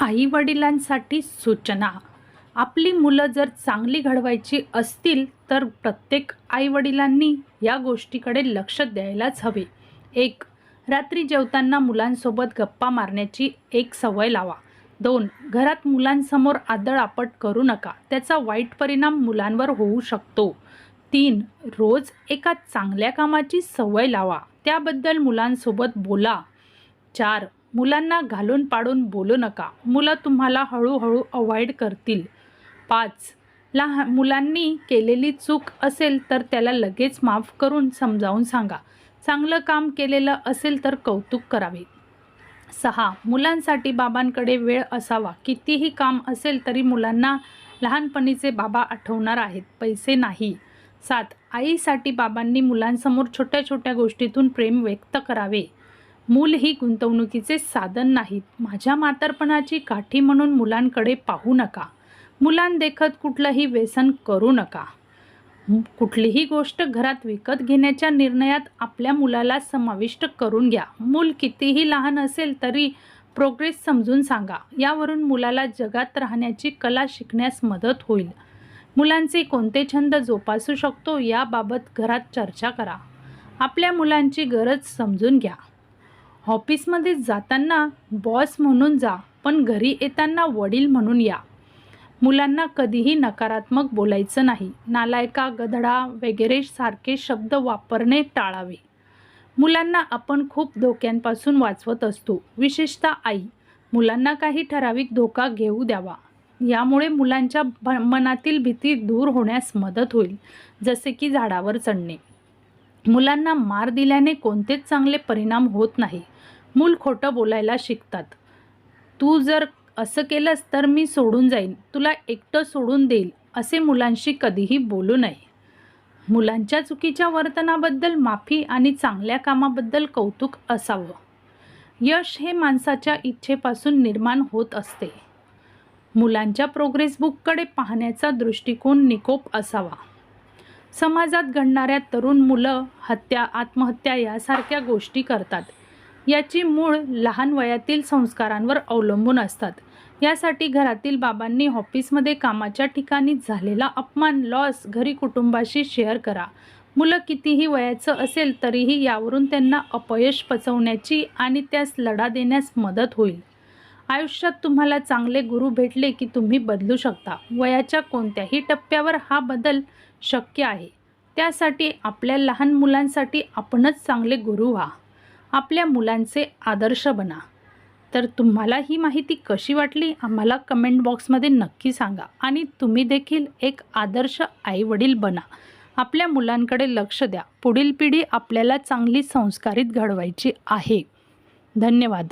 आई वडिलांसाठी सूचना. आपली मुलं जर चांगली घडवायची असतील तर प्रत्येक आईवडिलांनी या गोष्टीकडे लक्ष द्यायलाच हवे. एक रात्री जेवताना मुलांसोबत गप्पा मारण्याची एक सवय लावा. दोन घरात मुलांसमोर आदळआपट करू नका. त्याचा वाईट परिणाम मुलांवर होऊ शकतो. तीन रोज एका चांगल्या कामाची सवय लावा. त्याबद्दल मुलांसोबत बोला. चार मुलांना घालून पाडून बोलू नका. मुलं तुम्हाला हळूहळू अवॉइड करतील. पाच लहान मुलांनी केलेली चूक असेल तर त्याला लगेच माफ करून समजावून सांगा. चांगलं काम केलेलं असेल तर कौतुक करावे. सहा मुलांसाठी बाबांकडे वेळ असावा. कितीही काम असेल तरी मुलांना लहानपणीचे बाबा आठवणार आहेत. पैसे नाही. सात आईसाठी बाबांनी मुलांसमोर छोट्या छोट्या गोष्टीतून प्रेम व्यक्त करावे. मूल ही गुंतवणुकीचे साधन नाहीत. माझ्या म्हातारपणाची काठी म्हणून मुलांकडे पाहू नका. मुलांदेखत कुठलंही व्यसन करू नका. कुठलीही गोष्ट घरात विकत घेण्याच्या निर्णयात आपल्या मुलाला समाविष्ट करून घ्या. मूल कितीही लहान असेल तरी प्रोग्रेस समजून सांगा. यावरून मुलाला जगात राहण्याची कला शिकण्यास मदत होईल. मुलांचे कोणते छंद जोपासू शकतो याबाबत घरात चर्चा करा. आपल्या मुलांची गरज समजून घ्या. ऑफिसमध्ये जाताना बॉस म्हणून जा पण घरी येताना वडील म्हणून या. मुलांना कधीही नकारात्मक बोलायचं नाही. नालायका गधडा वगैरे सारखे शब्द वापरणे टाळावे. मुलांना आपण खूप धोक्यांपासून वाचवत असतो. विशेषतः आई. मुलांना काही ठराविक धोका घेऊ द्यावा. यामुळे मुलांच्या भ मनातील भीती दूर होण्यास मदत होईल. जसे की झाडावर चढणे. मुलांना मार दिल्याने कोणतेच चांगले परिणाम होत नाही. मूल खोटं बोलायला शिकतात. तू जर असं केलंस तर मी सोडून जाईन. तुला एकटं सोडून देईल असे मुलांशी कधीही बोलू नये. मुलांच्या चुकीच्या वर्तनाबद्दल माफी आणि चांगल्या कामाबद्दल कौतुक असावं. यश हे माणसाच्या इच्छेपासून निर्माण होत असते. मुलांच्या प्रोग्रेस बुककडे पाहण्याचा दृष्टिकोन निकोप असावा. समाजात घडणाऱ्या तरुण मुलं हत्या आत्महत्या यासारख्या गोष्टी करतात. याची मूळ लहान वयातील संस्कारांवर अवलंबून असतात. यासाठी घरातील बाबांनी ऑफिसमध्ये कामाच्या ठिकाणी झालेला अपमान लॉस घरी कुटुंबाशी शेअर करा. मुलं कितीही वयाचं असेल तरीही यावरून त्यांना अपयश पचवण्याची आणि त्यास लढा देण्यास मदत होईल. आयुष्यात तुम्हाला चांगले गुरु भेटले की तुम्ही बदलू शकता. वयाच्या कोणत्याही टप्प्यावर हा बदल शक्य आहे. त्यासाठी आपल्या लहान मुलांसाठी आपणच चांगले गुरु व्हा. आपल्या मुलांचे आदर्श बना. तर तुम्हाला ही माहिती कशी वाटली आम्हाला कमेंट बॉक्समध्ये नक्की सांगा आणि तुम्ही देखील एक आदर्श आईवडील बना. आपल्या मुलांकडे लक्ष द्या. पुढील पिढी आपल्याला चांगली संस्कारित घडवायची आहे. धन्यवाद.